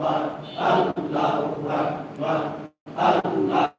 Akbar, Allahu Akbar,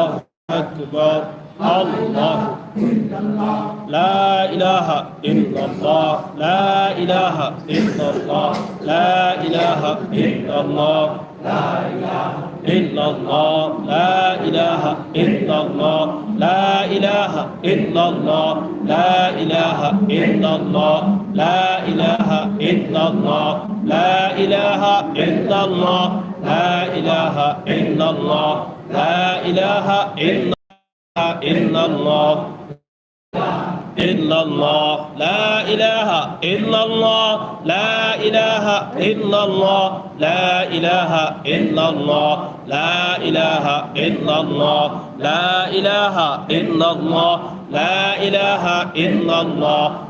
الله أكبر الله لا إله إلا الله لا إله إلا الله لا إله إلا الله لا إله إلا الله لا إله إلا الله لا إله إلا الله لا إله إلا الله لا إله إلا الله لا إله إلا الله لا إله إلا الله لا إله إلا إلا الله إلا الله لا إله إلا الله لا إله إلا الله لا إله إلا الله لا إله إلا الله لا إله إلا الله لا إله إلا الله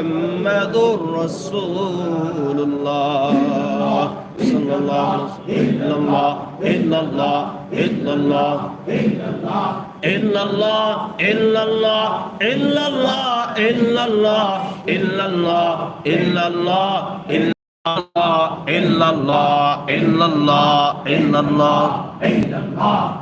محمد رسول الله صلى الله إلا الله إلا الله إلا الله إلا الله إلا الله إلا الله إلا الله إلا الله إلا الله إلا الله إلا الله إلا الله إلا الله إلا الله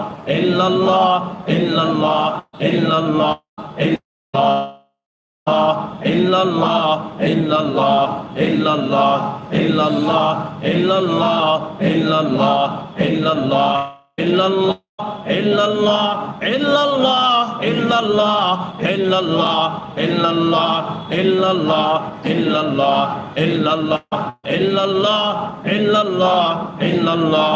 ইল্লাল্লাহ ইল্লাল্লাহ ইল্লাল্লাহ ইল্লাল্লাহ ইল্লাল্লাহ ইল্লাল্লাহ ইল্লাল্লাহ ইল্লাল্লাহ ইল্লাল্লাহ ইল্লাল্লাহ ইল্লাল্লাহ إلا الله إلا الله إلا الله إلا الله إلا الله إلا الله إلا الله إلا الله إلا الله إلا الله إلا الله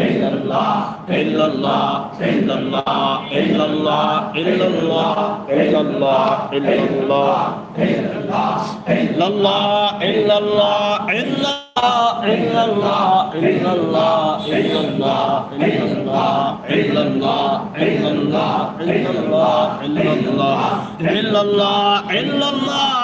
إلا الله إلا الله إلا الله إلا الله إلا الله إلا الله إلا الله إلا الله إلا الله إلا إلا الله إلا الله إلا الله إلا الله إلا الله إلا الله إلا الله إلا الله إلا الله إلا الله